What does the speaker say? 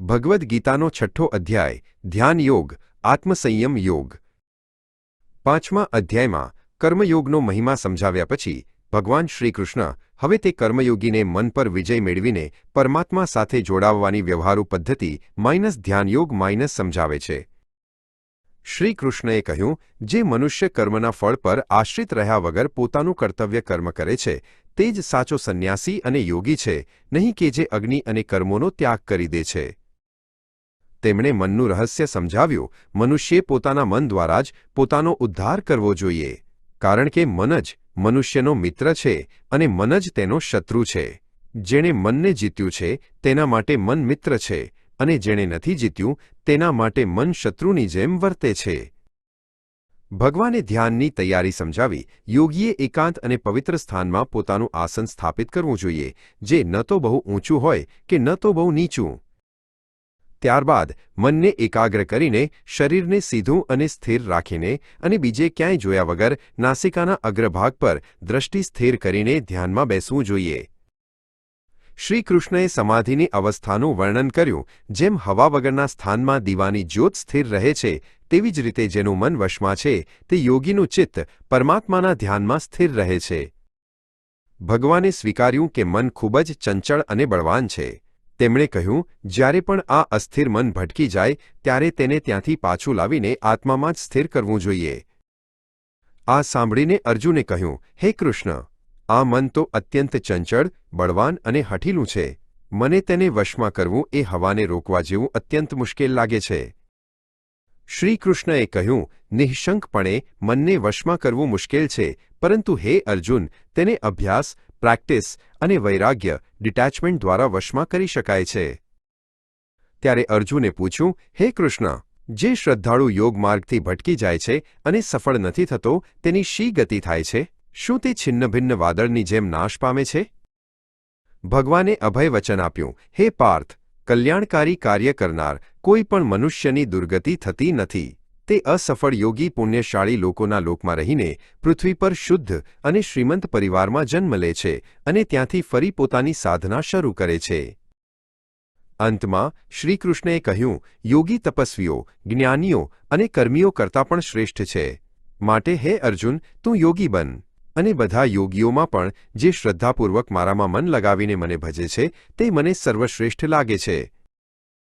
ભગવદ્ ગીતાનો છઠ્ઠો અધ્યાય ધ્યાન યોગ આત્મસંયમ યોગ. પાંચમા અધ્યાયમાં કર્મયોગનો મહિમા સમજાવ્યા પછી, ભગવાન શ્રીકૃષ્ણ હવે તે કર્મયોગીને મન પર વિજય મેળવીને પરમાત્મા સાથે જોડાવવાની વ્યવહારુ પદ્ધતિ માઇનસ ધ્યાનયોગ માઇનસ સમજાવે છે. શ્રીકૃષ્ણએ કહ્યું, જે મનુષ્ય કર્મના ફળ પર આશ્રિત રહ્યા વગર પોતાનું કર્તવ્ય કર્મ કરે છે, તે જ સાચો સંન્યાસી અને યોગી છે, નહીં કે જે અગ્નિ અને કર્મોનો ત્યાગ કરી દે છે. તેમણે મનનું રહસ્ય સમજાવ્યું, મનુષ્યે પોતાના મન દ્વારા જ પોતાનો ઉદ્ધાર કરવો જોઈએ. કારણ કે મન જ મનુષ્યનો મિત્ર છે અને મન જ તેનો શત્રુ છે. જેણે મનને જીત્યું છે, તેના માટે મન મિત્ર છે અને જેણે નથી જીત્યું, તેના માટે મન શત્રુની જેમ વર્તે છે. ભગવાને ધ્યાનની તૈયારી સમજાવી, યોગીએ એકાંત અને પવિત્ર સ્થાનમાં પોતાનું આસન સ્થાપિત કરવું જોઈએ, જે ન તો બહુ ઊંચું હોય કે ન તો બહુ નીચું. ત્યારબાદ મનને એકાગ્ર કરીને શરીરને સીધું અને સ્થિર રાખીને અને બીજે ક્યાંય જોયા વગર નાસિકાના અગ્રભાગ પર દ્રષ્ટિ સ્થિર કરીને ધ્યાનમાં બેસવું જોઈએ. શ્રીકૃષ્ણએ સમાધિની અવસ્થાનું વર્ણન કર્યું, જેમ હવા વગરના સ્થાનમાં દીવાની જ્યોત સ્થિર રહે છે, તેવી જ રીતે જેનું મન વશમાં છે, તે યોગીનું ચિત્ત પરમાત્માના ધ્યાનમાં સ્થિર રહે છે. ભગવાને સ્વીકાર્યું કે મન ખૂબ જ ચંચળ અને બળવાન છે. તેમણે કહ્યું, જ્યારે પણ આ અસ્થિર મન ભટકી જાય, ત્યારે તેને ત્યાંથી પાછું લાવીને આત્મામાં જ સ્થિર કરવું જોઈએ. આ સાંભળીને અર્જુને કહ્યું, હે કૃષ્ણ, આ મન તો અત્યંત ચંચળ, બળવાન અને હઠીલું છે. મને તેને વશમાં કરવું એ હવાને રોકવા જેવું અત્યંત મુશ્કેલ લાગે છે. શ્રીકૃષ્ણએ કહ્યું, નિઃશંકપણે મનને વશમાં કરવું મુશ્કેલ છે, પરંતુ હે અર્જુન, તેને અભ્યાસ પ્રેક્ટિસ અને વૈરાગ્ય ડિટેચમેન્ટ દ્વારા વશમાં કરી શકાય છે. ત્યારે અર્જુને પૂછ્યું, હે કૃષ્ણ, જે શ્રદ્ધાળુ યોગ માર્ગથી ભટકી જાય છે અને સફળ નથી થતો, તેની શી ગતિ થાય છે? શું તે છિન્નભિન્ન વાદળની જેમ નાશ પામે છે? ભગવાને અભય વચન આપ્યું, હે પાર્થ, કલ્યાણકારી કાર્ય કરનાર કોઈ પણ મનુષ્યની દુર્ગતિ થતી નથી. તે અસફળ યોગી પુણ્યશાળી લોકોના લોકમાં રહીને પૃથ્વી પર શુદ્ધ અને શ્રીમંત પરિવારમાં જન્મ લે છે અને ત્યાંથી ફરી પોતાની સાધના શરૂ કરે છે. અંતમાં, શ્રીકૃષ્ણએ કહ્યું, યોગી તપસ્વીઓ, જ્ઞાનીઓ અને કર્મીઓ કરતાં પણ શ્રેષ્ઠ છે. માટે હે અર્જુન, તું યોગી બન. અને બધા યોગીઓમાં પણ, જે શ્રદ્ધાપૂર્વક મારામાં મન લગાવીને મને ભજે છે, તે મને સર્વશ્રેષ્ઠ લાગે છે.